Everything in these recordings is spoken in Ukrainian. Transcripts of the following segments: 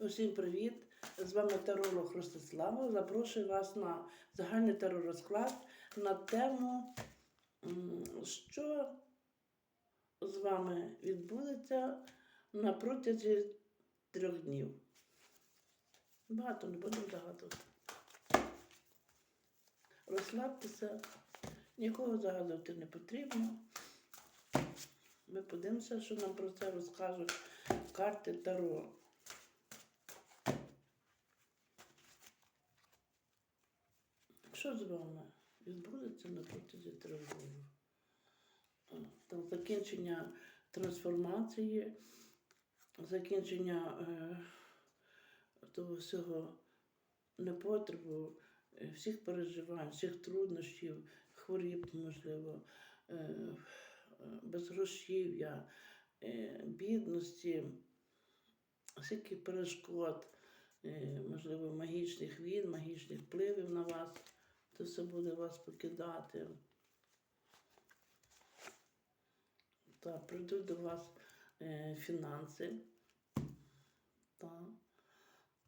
Усім привіт! З вами таролог Ростислава. Запрошую вас на загальний теророзклад на тему, що з вами відбудеться на протязі трьох днів. Багато не будемо загадувати. Розслабтеся, нікого загадувати не потрібно. Ми подивимося, що нам про це розкажуть карти Таро. Що з вами відбудеться на протязі днів? Там закінчення трансформації, закінчення е, того всього непотребу, е, всіх переживань, всіх труднощів, хворіб, можливо, е, е, безгрошів'я, е, бідності, всяких перешкод, е, можливо, магічних війн, магічних впливів на вас. Це все буде вас покидати. Та прийдуть до вас е, фінанси. Та.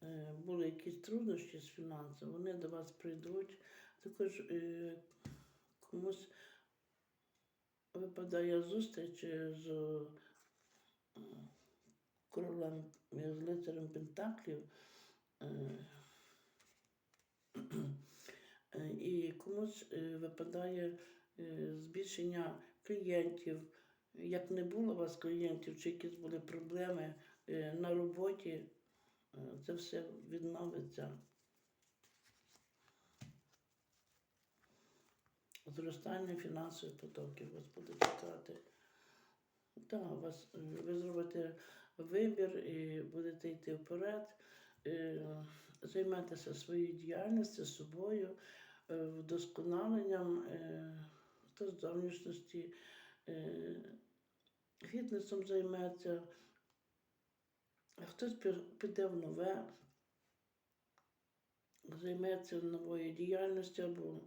Е, були якісь труднощі з фінансами, вони до вас прийдуть. Також е, комусь випадає зустріч з е, королем, з лицарем Пентаклів. Е, Е, І комусь е, випадає е, збільшення клієнтів. Як не було у вас клієнтів, чи якісь були проблеми е, на роботі, це все відновиться. Зростання фінансових потоків вас буде чекати. Так, вас, ви зробите вибір і будете йти вперед, е, займайтеся своєю діяльністю, собою, е, вдосконаленням е, та зовнішності, фітнесом займеться, хтось піде в нове, займеться новою діяльністю або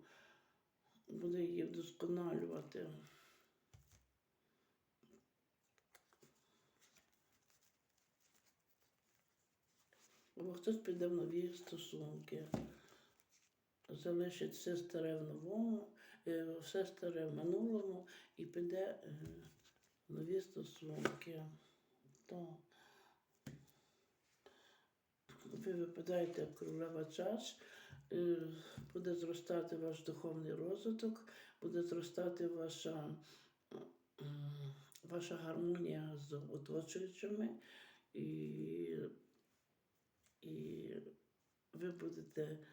буде її вдосконалювати. Або хтось піде в нові стосунки, залишить все старе в новому, е, все старе в минулому і піде е, в нові стосунки. То ви випадаєте королева чаш, е, буде зростати ваш духовний розвиток, буде зростати ваша, ваша гармонія з оточуючими. І і ви будете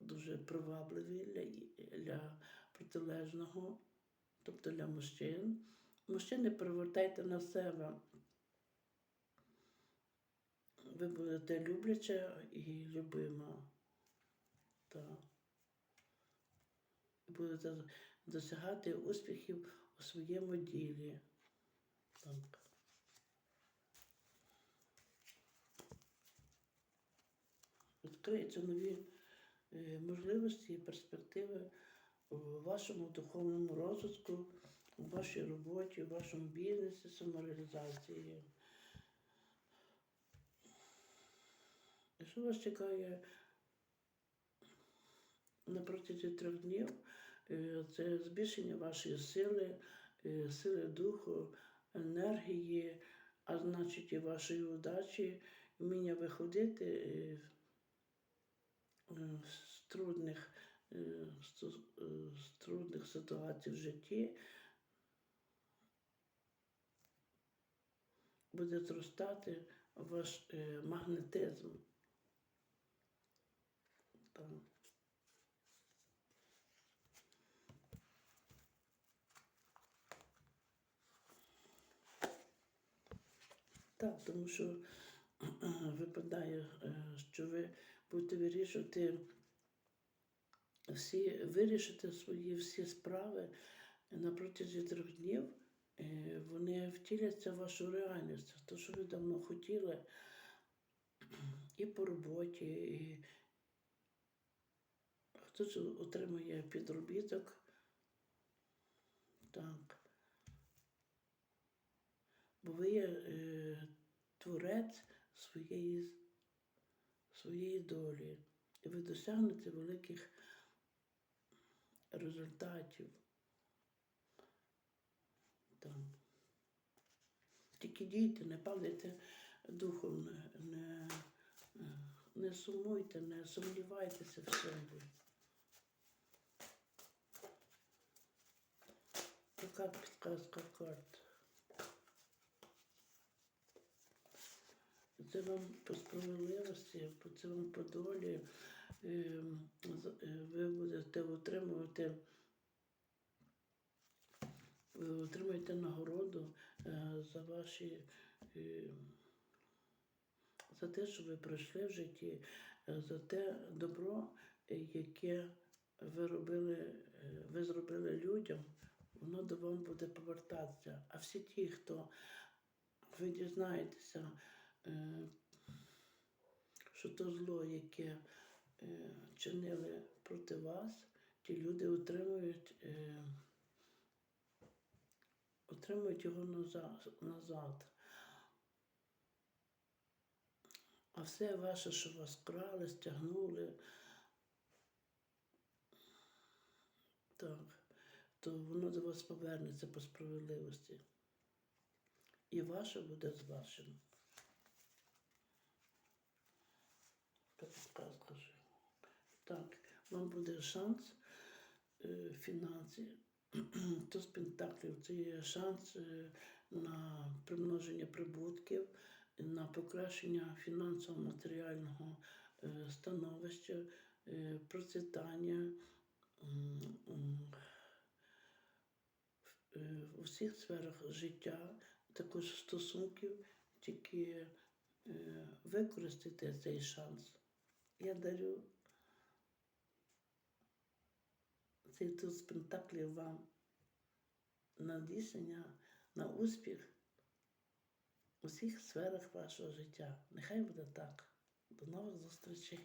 дуже привабливі для, для протилежного, тобто для мужчин. Мужчини привертайте на себе. Ви будете любляча і любима. Так. Будете досягати успіхів у своєму ділі. Так. Відкриються нові е, можливості і перспективи у вашому духовному розвитку, у вашій роботі, у вашому бізнесі, самореалізації. Що вас чекає на протязі трьох днів? Е, Це збільшення вашої сили, е, сили духу, енергії, а значить і вашої удачі, вміння виходити з трудних, е, сто- е, з трудних ситуацій в житті буде зростати ваш е, магнетизм. Так. Тому що випадає, е, що ви будете вирішувати всі, вирішити свої всі справи на протязі трьох днів. е, Вони втіляться в вашу реальність. Те, що ви давно хотіли і по роботі, і хтось отримує підробіток. Так. Бо ви є е, творець своєї, своєї долі. І ви досягнете великих результатів. Там. Тільки дійте, не падайте духом, не, не, не сумуйте, не сумнівайтеся в собі. Така підказка карт. Це вам по справедливості, по- це вам по долі. Ем, е, Ви будете отримувати, ви отримаєте нагороду е, за ваші, е, за те, що ви пройшли в житті, е, за те добро, яке ви робили, ви зробили людям, воно до вам буде повертатися. А всі ті, хто ви дізнаєтеся, що то зло, яке е, чинили проти вас, ті люди отримують, е, отримують його назад. А все ваше, що вас крали, стягнули, так, то воно до вас повернеться по справедливості. І ваше буде з вашим. Така. Так, вам буде шанс е, фінансів. То з це є шанс е, на примноження прибутків, на покращення фінансово-матеріального е, становища, е, процвітання в- у всіх сферах життя, також стосунків, тільки використайте цей шанс. Я дарю цей туз з пентаклів вам на рішення, на успіх у всіх сферах вашого життя. Нехай буде так. До нових зустрічей.